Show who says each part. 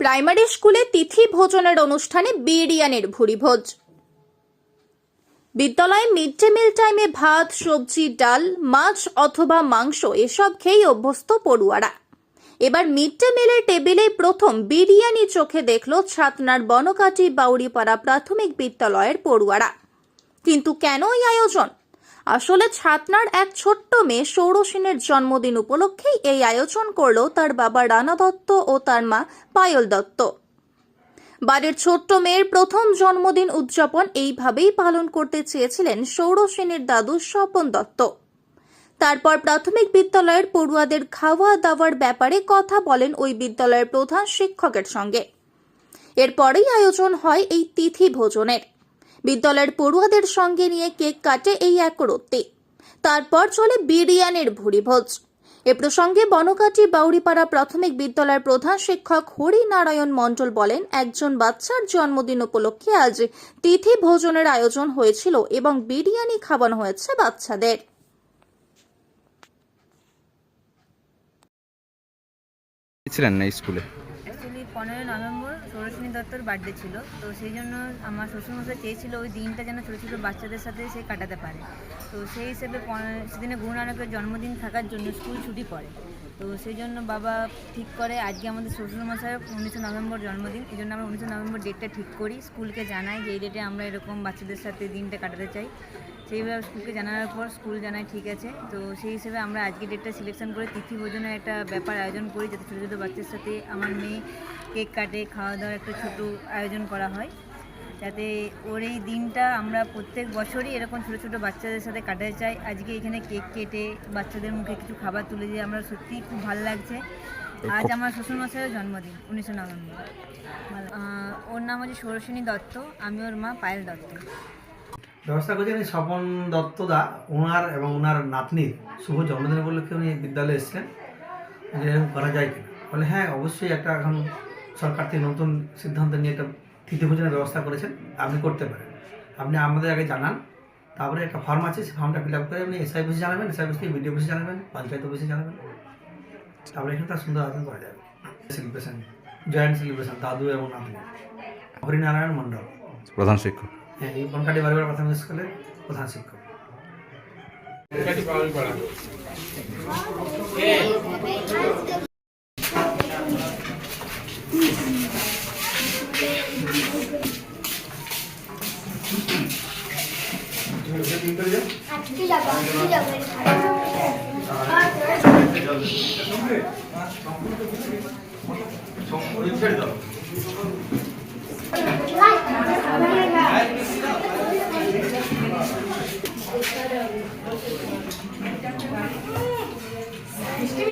Speaker 1: Primary স্কুলে তিথি ভোজনের অনুষ্ঠানে বিরিয়ানির ভুরিভোজ বিদ্যালয়ে মিড ডে মিল টাইমে ভাত, সবজি, ডাল, মাছ অথবা মাংস এসব খেয়েই অভ্যস্ত পড়ুয়ারা। এবার মিড ডে মিলের টেবিলে প্রথম বিরিয়ানি চোখে দেখল ছাতনার বনকাটি বাউরিপাড়া প্রাথমিক বিদ্যালয়ের পড়ুয়ারা। কিন্তু কেন এই আয়োজন? আসলে ছাতনার এক ছোট্ট মেয়ে সৌরসেনের জন্মদিন উপলক্ষেই এই আয়োজন করল তার বাবা রানা দত্ত ও তার মা পায়ল দত্ত। বাড়ির ছোট্ট মেয়ের প্রথম জন্মদিন উদযাপন এইভাবেই পালন করতে চেয়েছিলেন সৌরসেনের দাদু স্বপন দত্ত। তারপর প্রাথমিক বিদ্যালয়ের পড়ুয়াদের খাওয়া দাওয়ার ব্যাপারে কথা বলেন ওই বিদ্যালয়ের প্রধান শিক্ষকের সঙ্গে। এরপরেই আয়োজন হয় এই তিথি ভোজনের। বিদ্যালয়ের পড়ুয়াদের সঙ্গে নিয়ে কেক কাটে এই একরত্তি তারপর চলে বিরিয়ানির ভুরিভোজ এ প্রসঙ্গে বনকাটি বাউরিপাড়া প্রাথমিক বিদ্যালয়ের প্রধান শিক্ষক হরিনারায়ণ মণ্ডল বলেন একজন বাচ্চার জন্মদিন উপলক্ষে আজ তিথি ভোজনের আয়োজন হয়েছিল এবং বিরিয়ানি খাওয়ানো হয়েছে বাচ্চাদের।
Speaker 2: ছিলেন না স্কুলে?
Speaker 3: পনেরোই নভেম্বর সৌরসিনী দত্তর বার্থডে ছিল। তো সেই জন্য আমার শ্বশুরমশাই চেয়েছিল ওই দিনটা যেন ছোটো ছোটো বাচ্চাদের সাথে সে কাটাতে পারে। তো সেই হিসেবে সেদিনে গুরু নানকের জন্মদিন থাকার জন্য স্কুল ছুটি পড়ে। তো সেই জন্য বাবা ঠিক করে আজকে আমাদের শ্বশুরমশাই উনিশে নভেম্বর জন্মদিন, এই জন্য আমরা উনিশে নভেম্বর ডেটটা ঠিক করি। স্কুলকে জানাই যে এই ডেটে আমরা এরকম বাচ্চাদের সাথে দিনটা কাটাতে চাই। সেইভাবে স্কুলকে জানানোর পর স্কুল জানায় ঠিক আছে। তো সেই হিসেবে আমরা আজকে ডেটটা সিলেকশন করে তিথি ভোজনের একটা ব্যাপার আয়োজন করি যাতে ছোটো ছোটো বাচ্চার সাথে আমার মেয়ে কেক কাটে খাওয়া দাওয়ার একটা ছোটো আয়োজন করা হয়। যাতে ওর এই দিনটা আমরা প্রত্যেক বছরই এরকম ছোটো ছোটো বাচ্চাদের সাথে কাটাতে চাই আজকে এখানে কেক কেটে বাচ্চাদের মুখে কিছু খাবার তুলে দিয়ে আমরা সত্যিই খুব ভালো লাগছে। আজ আমার শ্বশুরমশাইয়ের জন্মদিন উনিশে নভেম্বর। ওর নাম হচ্ছে সরোসিনী দত্ত আমি ওর মা পায়েল দত্ত।
Speaker 4: ব্যবস্থা করেছেন এই স্বপন দত্তদা ওনার এবং ওনার নাতনির শুভ জন্মদিন উপলক্ষে উনি বিদ্যালয়ে এসেছিলেন যে এরকম করা যায় কিনা। বলে হ্যাঁ অবশ্যই একটা এখন সরকার থেকে নতুন সিদ্ধান্ত নিয়ে একটা তৃতীয় ভোজনের ব্যবস্থা করেছেন, আপনি করতে পারেন। আপনি আমাদের আগে জানান, তারপরে একটা ফর্ম আছে, সেই ফর্মটা ফিল আপ করে আপনি এসআই অফিসে জানাবেন এসআই অফিস বিডিও অফিসে জানাবেন, পঞ্চায়েত অফিসে জানাবেন। তারপরে এখানে তার সুন্দর আয়োজন করা যাবে। সেলিব্রেশন জয়েন্ট সেলিব্রেশন দাদু এবং নাতনি। হরিনারায়ণ মণ্ডল।
Speaker 2: প্রধান শিক্ষক।
Speaker 4: হ্যাঁ এই বনকাটি বাড়িবার প্রাথমিক স্কুলের প্রধান শিক্ষক।
Speaker 5: আজকে যাব আজকে
Speaker 4: ছেড়ে দাও। よし。